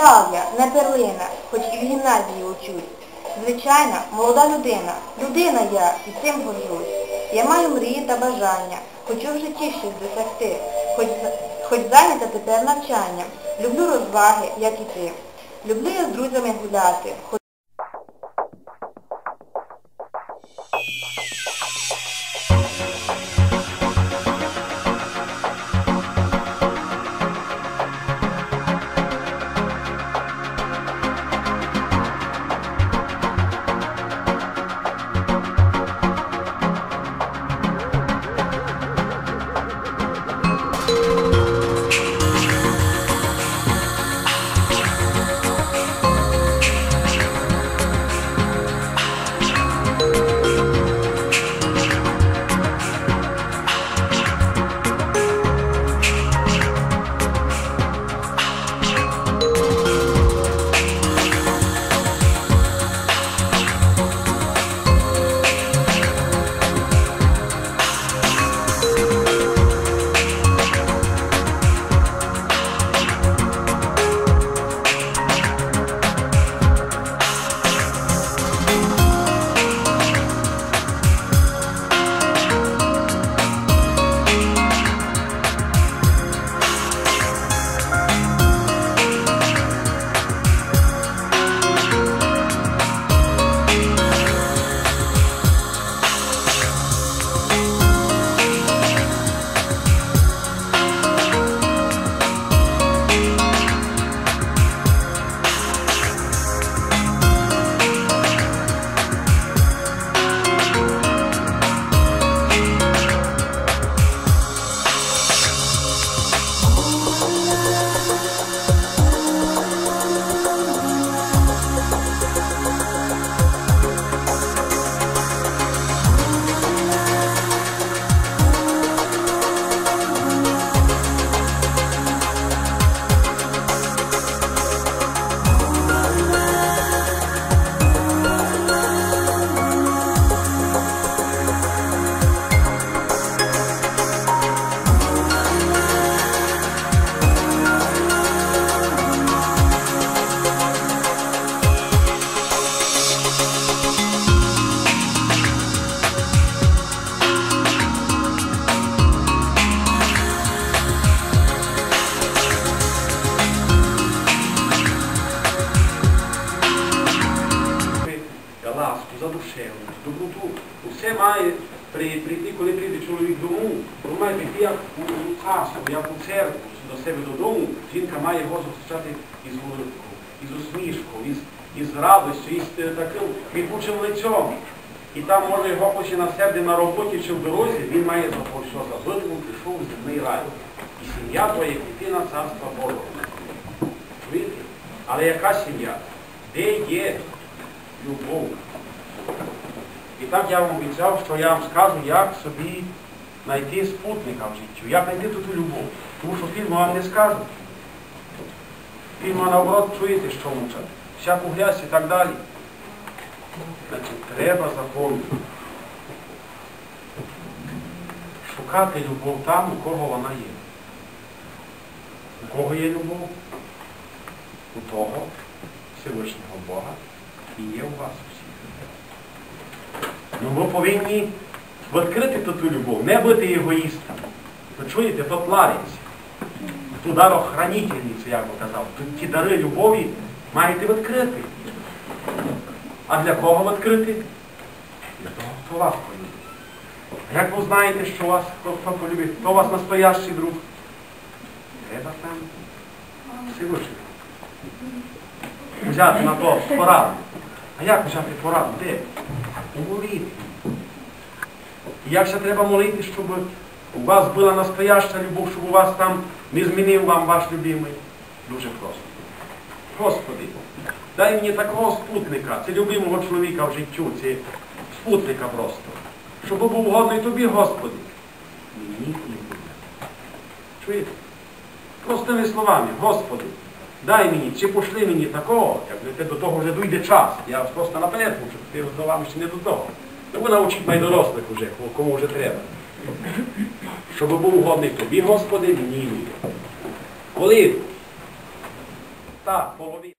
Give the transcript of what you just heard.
ідеал я, не перлина, хоч і в гімназії учусь. Звичайна, молода людина, людина я і цим горжусь. Я маю мрії та бажання, хочу в житті щось досягти, хоч, хоч зайнята тепер навчанням. Люблю розваги, як і ти. Люблю я з друзями гуляти. Ласку, задушевність, доброту. Усе має прийти, коли прийде чоловік дому, він має прийти як у, у царство, як у церкву, до себе додому. Жінка має його зустрічати із улыбкою, із усмішкою, із, із радістю, із е, таким квітучим лицем. І там може його хоч і на серді на роботі чи в дорозі, він має за що за зодиву прийшов в земний рай. І сім'я твоя дитина царства Божого. Чуєте? Але яка сім'я? Де є любов? І так я вам обіцяв, що я вам скажу, як собі знайти спутника в житті, як знайти ту любов. Тому що фільму вам не скажу. Фільму наоборот чуєте, що мовчать. Всяку грязь і так далі. Значить, треба запомнити. Шукати любов там, у кого вона є. У кого є любов? У того Всевишнього Бога і є у вас. Ну ми повинні відкрити ту любов, не бути егоїстами. Ви чуєте, то плавиться. Ту дарохранительницю, як би казав, ті дари любові маєте відкрити. А для кого відкрити? Для того, хто вас полюбить. Як ви знаєте, що вас хто полюбить? Хто вас настоящий друг? Треба там Всевишнього. Взяти на то пораду. А як взяти пораду? Де? І як ще треба молити, щоб у вас була настояща любов, щоб у вас там не змінив вам ваш любимий? Дуже просто. Господи, дай мені такого спутника, це любимого чоловіка в життю, це спутника просто. Щоб був годний тобі, Господи. Мені не буде. Чуєте? Простими словами, Господи, дай мені, чи пошли мені такого, як до того вже дійде час. Я просто наперед мушу, ти до вам не до того. Тому навчить навчіть найдорослих вже, кому- вже треба. Щоб був годний тобі, Господи, мені. Коли та половина.